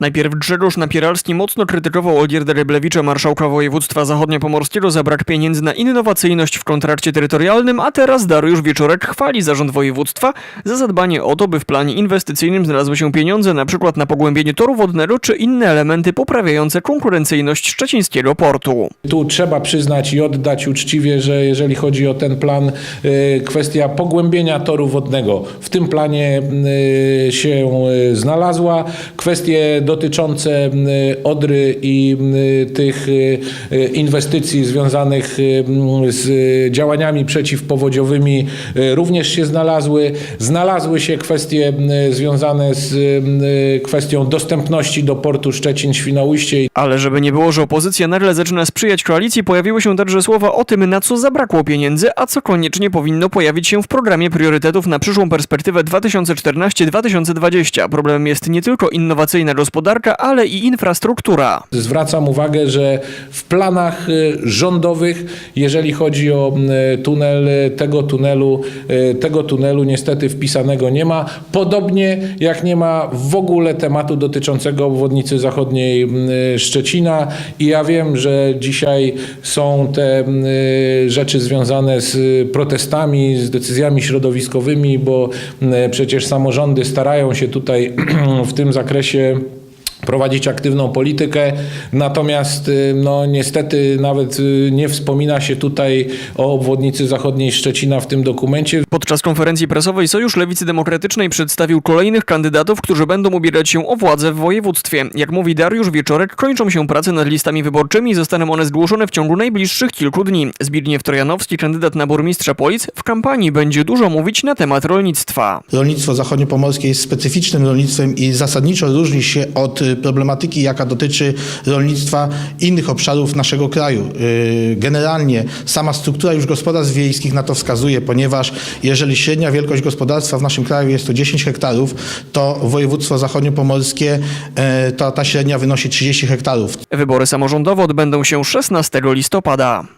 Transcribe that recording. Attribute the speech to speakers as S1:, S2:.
S1: Najpierw Grzegorz Napieralski mocno krytykował Olgierda Ryblewicza, marszałka województwa zachodniopomorskiego za brak pieniędzy na innowacyjność w kontrakcie terytorialnym, a teraz Dariusz Wieczorek chwali zarząd województwa za zadbanie o to, by w planie inwestycyjnym znalazły się pieniądze przykład na pogłębienie toru wodnego czy inne elementy poprawiające konkurencyjność szczecińskiego portu.
S2: Tu trzeba przyznać i oddać uczciwie, że jeżeli chodzi o ten plan, y, kwestia pogłębienia toru wodnego w tym planie y, się y, znalazła. Kwestie dotyczące Odry i tych y, y, inwestycji związanych y, z działaniami przeciwpowodziowymi również się znalazły. Znalazły się kwestie związane z kwestią dostępności do portu Szczecin-Świnoujście
S1: Ale żeby nie było, że opozycja nagle zaczyna sprzyjać koalicji, pojawiły się także słowa o tym, na co zabrakło pieniędzy, a co koniecznie powinno pojawić się w programie priorytetów na przyszłą perspektywę 2014-2020. Problemem jest nie tylko innowacyjna gospodarka, ale i infrastruktura.
S2: Zwracam uwagę, że w planach y, rządowych, jeżeli chodzi o y, tunel, y, tego tunelu, tego tunelu niestety wpisanego nie ma. Podobnie jak nie ma w ogóle tematu dotyczącego obwodnicy zachodniej Szczecina. I ja wiem, że dzisiaj są te rzeczy związane z protestami, z decyzjami środowiskowymi, bo przecież samorządy starają się tutaj w tym zakresie prowadzić aktywną politykę, natomiast y, no niestety nawet y, nie wspomina się tutaj o obwodnicy zachodniej Szczecina w tym dokumencie.
S1: Podczas konferencji prasowej Sojusz Lewicy Demokratycznej przedstawił kolejnych kandydatów, którzy będą ubierać się o władzę w województwie. Jak mówi Dariusz Wieczorek, kończą się prace nad listami wyborczymi i zostaną one zgłoszone w ciągu najbliższych kilku dni. Zbigniew Trojanowski, kandydat na burmistrza Polic, w kampanii będzie dużo mówić na temat rolnictwa.
S3: Rolnictwo zachodniopomorskie jest specyficznym rolnictwem i zasadniczo różni się od y, problematyki, jaka dotyczy rolnictwa innych obszarów naszego kraju. Y, Generalnie sama struktura już gospodarstw wiejskich na to wskazuje, ponieważ jeżeli średnia wielkość gospodarstwa w naszym kraju jest to 10 hektarów, to województwo zachodniopomorskie y, to ta średnia wynosi 30 hektarów.
S1: Wybory samorządowe odbędą się 16 listopada.